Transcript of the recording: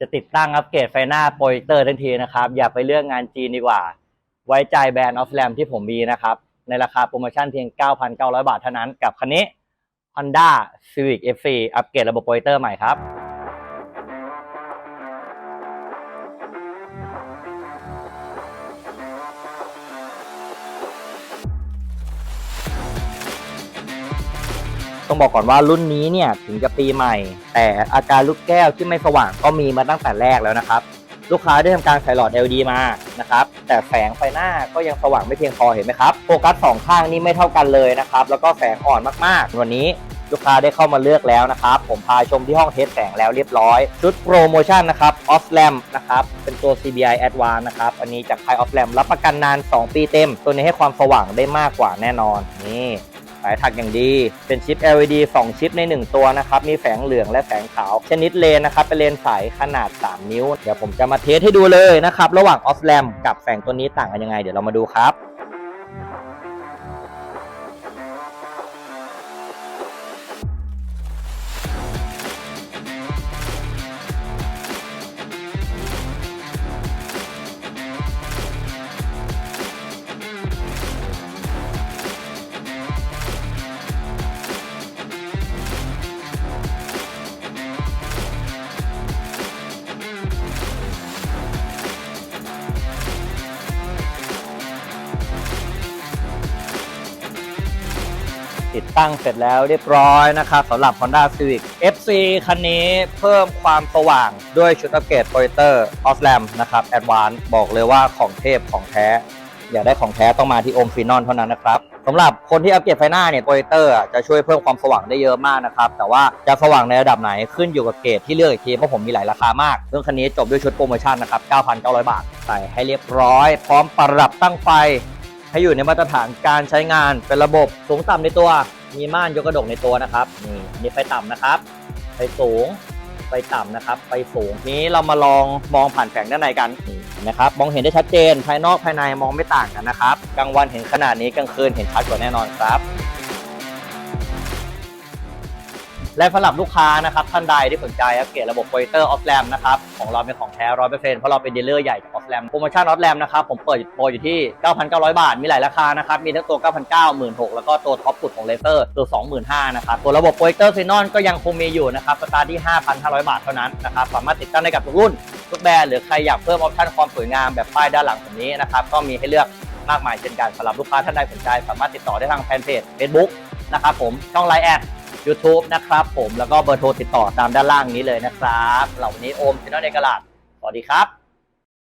จะติดตั้งอัปเกรดไฟหน้าโปรเจคเตอร์ทันทีนะครับ อย่าไปเลือกงานจีนดีกว่า ไว้ใจแบรนด์ออฟแลมที่ผมมีนะครับ ในราคาโปรโมชั่นเพียง 9,900 บาทเท่านั้นกับคันนี้ Honda Civic F4 อัปเกรดระบบโปรเจคเตอร์ใหม่ครับ ต้องบอกก่อนว่ารุ่นนี้เนี่ยถึงจะปีใหม่ แต่อาการลูกแก้วที่ไม่สว่างก็มีมาตั้งแต่แรกแล้วนะครับ ลูกค้าได้ทำการใส่หลอด LED มานะครับ แต่แสงไฟหน้าก็ยังสว่างไม่เพียงพอเห็นไหมครับโฟกัสสองข้างนี่ไม่เท่ากันเลยนะครับ แล้วก็แสงอ่อนมากๆ วันนี้ลูกค้าได้เข้ามาเลือกแล้วนะครับ ผมพาชมที่ห้องเทสแสงแล้วเรียบร้อย ชุดโปรโมชั่นนะครับ Off Lam นะครับ เป็นตัว CBI Advance นะครับ อันนี้จากค่าย Off Lam รับประกันนาน 2 ปีเต็ม ตัวนี้ให้ความสว่างได้มากกว่าแน่นอน นี่ สายถักอย่างดี เป็นชิป LED 2 ชิปใน 1 ตัวนะครับ มีแสงเหลืองและแสงขาว ชนิดเลนนะครับ เป็นเลนใสขนาด 3 นิ้ว เดี๋ยวผมจะมาเทสให้ดูเลยนะครับ ระหว่างออสแลมกับแสงตัวนี้ต่างกันยังไง เดี๋ยวเรามาดูครับ ติดตั้งเสร็จแล้วเรียบร้อยนะครับสำหรับ Honda Civic FC คันนี้เพิ่มความสว่างด้วยชุดอัปเกรดโปรเจคเตอร์ Off Lam นะครับ Advance บอกเลยว่าของเทพของแท้ อยากได้ของแท้ต้องมาที่โอมฟินอนเท่านั้นนะครับสำหรับคนที่อัปเกรดไฟหน้าเนี่ยโปรเจคเตอร์จะช่วยเพิ่มความสว่างได้เยอะมากนะครับ แต่ว่าจะสว่างในระดับไหนขึ้นอยู่กับเกรดที่เลือกอีกทีเพราะผมมีหลายราคามากซึ่องคันนี้จบด้วยชุดโปรโมชั่นนะครับ 9,900 บาทใส่ให้เรียบร้อย พร้อมปรับตั้งไฟ ให้อยู่ในมาตรฐานการใช้งานเป็นระบบสูงต่ำในตัว มีม่านยกกระดกในตัวนะครับนี่นี่ไฟต่ำนะครับไฟสูงไฟต่ำนะครับไฟสูงนี้เรามาลองมองผ่านแผงด้านในกันนี่เห็นะครับมองเห็นได้ชัดเจนภายนอกภายในมองไม่ต่างกันนะครับกลางวันเห็นขนาดนี้กลางคืนเห็นชัดกว่าแน่นอนครับ และสำหรับลูกค้านะครับท่านใดที่สนใจอัปเกรดระบบโปรเจคเตอร์ออฟแลมนะครับของเราเป็นของแท้ร้อยเปอร์เซ็นต์เพราะเราเป็นดีลเลอร์ใหญ่จากออฟแลมโปรโมชั่นออฟแลมนะครับผมเปิดโปรอยู่ที่ 9,900 บาท มีหลายราคานะครับมีทั้งตัว 9,900 16,000แล้วก็ตัวท็อปสุดของเลเซอร์ตัว 25,000นะครับตัวระบบโปรเจคเตอร์ซีนอนก็ยังคงมีอยู่นะครับสตาร์ทที่ 5,500 บาทเท่านั้นนะครับสามารถติดตั้งได้กับทุกรุ่นทุกแบรนด์หรือใครอยากเพิ่มออปชั่นความสวยงามแบบป้ายด้านหลังแบบนี้นะครับก็มีให้เลือกมากมายเช่นกันสำหรับลูกค้าท่านใดสนใจ สามารถติดต่อได้ทางแฟนเพจ Facebook นะครับผมช่องไลน์แอด YouTube นะครับผมแล้วก็เบอร์โทรติดต่อตามด้านล่างนี้เลยนะครับ เหล่านี้โอมชินอลในกระลาดสวัสดีครับ